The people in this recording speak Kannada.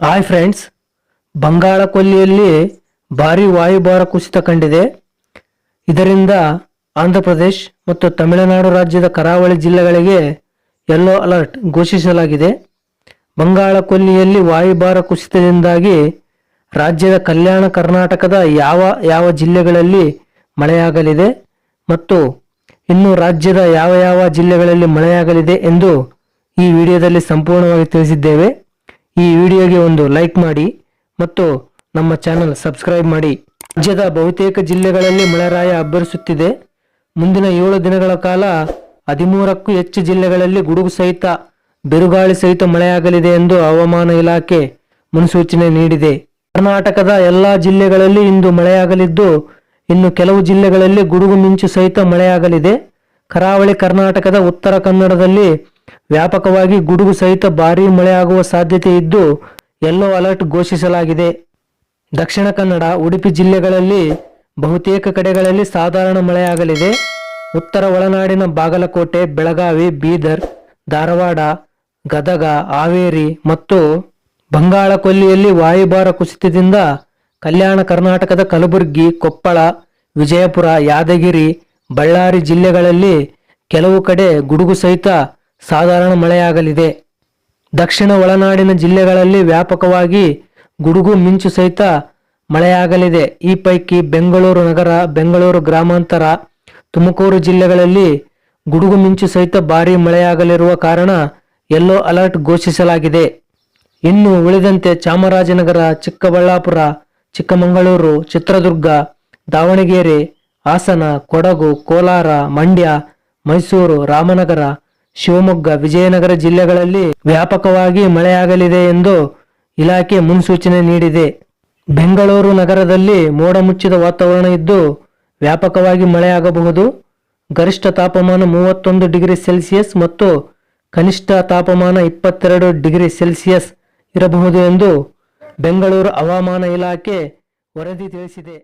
ಹಾಯ್ ಫ್ರೆಂಡ್ಸ್ ಬಂಗಾಳ ಕೊಲ್ಲಿಯಲ್ಲಿ ಭಾರಿ ವಾಯುಭಾರ ಕುಸಿತ ಕಂಡಿದೆ. ಇದರಿಂದ ಆಂಧ್ರ ಪ್ರದೇಶ್ ಮತ್ತು ತಮಿಳುನಾಡು ರಾಜ್ಯದ ಕರಾವಳಿ ಜಿಲ್ಲೆಗಳಿಗೆ ಯೆಲ್ಲೋ ಅಲರ್ಟ್ ಘೋಷಿಸಲಾಗಿದೆ. ಬಂಗಾಳ ಕೊಲ್ಲಿಯಲ್ಲಿ ವಾಯುಭಾರ ಕುಸಿತದಿಂದಾಗಿ ರಾಜ್ಯದ ಕಲ್ಯಾಣ ಕರ್ನಾಟಕದ ಯಾವ ಯಾವ ಜಿಲ್ಲೆಗಳಲ್ಲಿ ಮಳೆಯಾಗಲಿದೆ ಮತ್ತು ಇನ್ನು ರಾಜ್ಯದ ಯಾವ ಯಾವ ಜಿಲ್ಲೆಗಳಲ್ಲಿ ಮಳೆಯಾಗಲಿದೆ ಎಂದು ಈ ವಿಡಿಯೋದಲ್ಲಿ ಸಂಪೂರ್ಣವಾಗಿ ತಿಳಿಸಿದ್ದೇವೆ. ಈ ವಿಡಿಯೋಗೆ ಒಂದು ಲೈಕ್ ಮಾಡಿ ಮತ್ತು ನಮ್ಮ ಚಾನಲ್ ಸಬ್ಸ್ಕ್ರೈಬ್ ಮಾಡಿ. ರಾಜ್ಯದ ಬಹುತೇಕ ಜಿಲ್ಲೆಗಳಲ್ಲಿ ಮಳೆರಾಯ ಅಬ್ಬರಿಸುತ್ತಿದೆ. ಮುಂದಿನ ಏಳು ದಿನಗಳ ಕಾಲ ಹದಿಮೂರಕ್ಕೂ ಹೆಚ್ಚು ಜಿಲ್ಲೆಗಳಲ್ಲಿ ಗುಡುಗು ಸಹಿತ, ಬಿರುಗಾಳಿ ಸಹಿತ ಮಳೆಯಾಗಲಿದೆ ಎಂದು ಹವಾಮಾನ ಇಲಾಖೆ ಮುನ್ಸೂಚನೆ ನೀಡಿದೆ. ಕರ್ನಾಟಕದ ಎಲ್ಲಾ ಜಿಲ್ಲೆಗಳಲ್ಲಿ ಇಂದು ಮಳೆಯಾಗಲಿದ್ದು, ಇನ್ನು ಕೆಲವು ಜಿಲ್ಲೆಗಳಲ್ಲಿ ಗುಡುಗು ಮಿಂಚು ಸಹಿತ ಮಳೆಯಾಗಲಿದೆ. ಕರಾವಳಿ ಕರ್ನಾಟಕದ ಉತ್ತರ ಕನ್ನಡದಲ್ಲಿ ವ್ಯಾಪಕವಾಗಿ ಗುಡುಗು ಸಹಿತ ಭಾರೀ ಮಳೆಯಾಗುವ ಸಾಧ್ಯತೆ ಇದ್ದು, ಯೆಲ್ಲೋ ಅಲರ್ಟ್ ಘೋಷಿಸಲಾಗಿದೆ. ದಕ್ಷಿಣ ಕನ್ನಡ, ಉಡುಪಿ ಜಿಲ್ಲೆಗಳಲ್ಲಿ ಬಹುತೇಕ ಕಡೆಗಳಲ್ಲಿ ಸಾಧಾರಣ ಮಳೆಯಾಗಲಿದೆ. ಉತ್ತರ ಒಳನಾಡಿನ ಬಾಗಲಕೋಟೆ, ಬೆಳಗಾವಿ, ಬೀದರ್, ಧಾರವಾಡ, ಗದಗ, ಹಾವೇರಿ ಮತ್ತು ಬಂಗಾಳ ಕೊಲ್ಲಿಯಲ್ಲಿ ವಾಯುಭಾರ ಕುಸಿತದಿಂದ ಕಲ್ಯಾಣ ಕರ್ನಾಟಕದ ಕಲಬುರಗಿ, ಕೊಪ್ಪಳ, ವಿಜಯಪುರ, ಯಾದಗಿರಿ, ಬಳ್ಳಾರಿ ಜಿಲ್ಲೆಗಳಲ್ಲಿ ಕೆಲವು ಕಡೆ ಗುಡುಗು ಸಹಿತ ಸಾಧಾರಣ ಮಳೆಯಾಗಲಿದೆ. ದಕ್ಷಿಣ ಒಳನಾಡಿನ ಜಿಲ್ಲೆಗಳಲ್ಲಿ ವ್ಯಾಪಕವಾಗಿ ಗುಡುಗು ಮಿಂಚು ಸಹಿತ ಮಳೆಯಾಗಲಿದೆ. ಈ ಪೈಕಿ ಬೆಂಗಳೂರು ನಗರ, ಬೆಂಗಳೂರು ಗ್ರಾಮಾಂತರ, ತುಮಕೂರು ಜಿಲ್ಲೆಗಳಲ್ಲಿ ಗುಡುಗು ಮಿಂಚು ಸಹಿತ ಭಾರೀ ಮಳೆಯಾಗಲಿರುವ ಕಾರಣ ಯೆಲ್ಲೋ ಅಲರ್ಟ್ ಘೋಷಿಸಲಾಗಿದೆ. ಇನ್ನು ಉಳಿದಂತೆ ಚಾಮರಾಜನಗರ, ಚಿಕ್ಕಬಳ್ಳಾಪುರ, ಚಿಕ್ಕಮಗಳೂರು, ಚಿತ್ರದುರ್ಗ, ದಾವಣಗೆರೆ, ಹಾಸನ, ಕೊಡಗು, ಕೋಲಾರ, ಮಂಡ್ಯ, ಮೈಸೂರು, ರಾಮನಗರ ಶಿವಮೊಗ್ಗ, ವಿಜಯನಗರ ಜಿಲ್ಲೆಗಳಲ್ಲಿ ವ್ಯಾಪಕವಾಗಿ ಮಳೆಯಾಗಲಿದೆ ಎಂದು ಇಲಾಖೆ ಮುನ್ಸೂಚನೆ ನೀಡಿದೆ. ಬೆಂಗಳೂರು ನಗರದಲ್ಲಿ ಮೋಡ ಮುಚ್ಚಿದ ವಾತಾವರಣ ಇದ್ದು ವ್ಯಾಪಕವಾಗಿ ಮಳೆಯಾಗಬಹುದು. ಗರಿಷ್ಠ ತಾಪಮಾನ ಮೂವತ್ತೊಂದು ಡಿಗ್ರಿ ಸೆಲ್ಸಿಯಸ್ ಮತ್ತು ಕನಿಷ್ಠ ತಾಪಮಾನ ಇಪ್ಪತ್ತೆರಡು ಡಿಗ್ರಿ ಸೆಲ್ಸಿಯಸ್ ಇರಬಹುದು ಎಂದು ಬೆಂಗಳೂರು ಹವಾಮಾನ ಇಲಾಖೆ ವರದಿ ತಿಳಿಸಿದೆ.